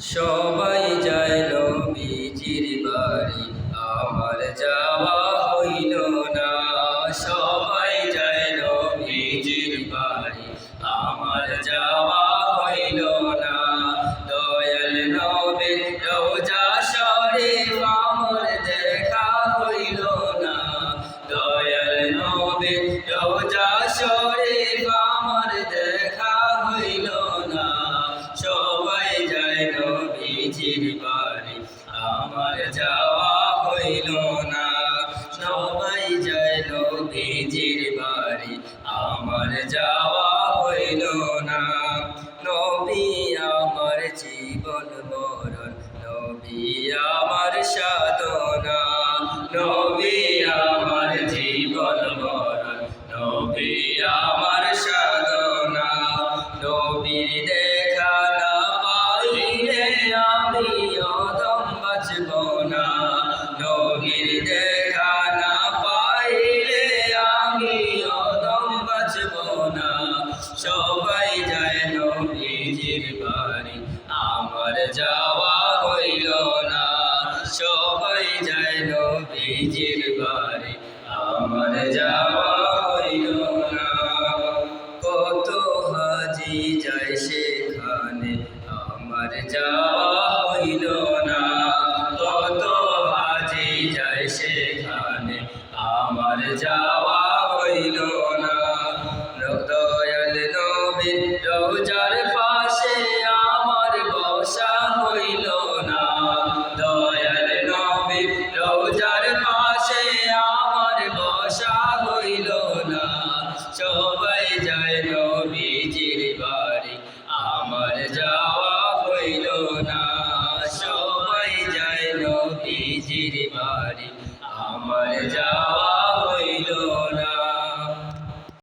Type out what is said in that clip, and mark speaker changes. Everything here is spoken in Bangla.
Speaker 1: সবাই যায় নবীজির বাড়ি। আমার যাওয়া হইল না। সবাই যায় নবীজির বাড়ি। আমার যাওয়া হইল না। দয়াল নবী রোজা শরীফ আমার দেখা হইল না। দয়াল নবী রোজা শরীফ আমার দেখা নবীজির বাড়ি আমার যাওয়া হইল না। সবাই বাড়ি, আমার যাওয়া হইল না। নবী আমার জীবন মরণ, নবী আমার সাধনা। নবী আমার জীবন মরণ, নবী আমার সাধনা। নবীর দেখা দেখা না পাইলে আমি সবাই আমার যাওয়া সবাই বাড়ি, আমার যাওয়া হইল না। কত হাজি যায় সেখানে, আমার যাওয়া হইল সেখানে আমার যাওয়া হইল না। দয়াল রোজার পাশে আমার বসা হইল না। দয়াল রোজার পাশে আমার বসা হইল না। সবাই যায় নবীজির বাড়ি, আমার যাওয়া হইল না। সবাই যায় নবীজির বাড়ি। আমার যাওয়া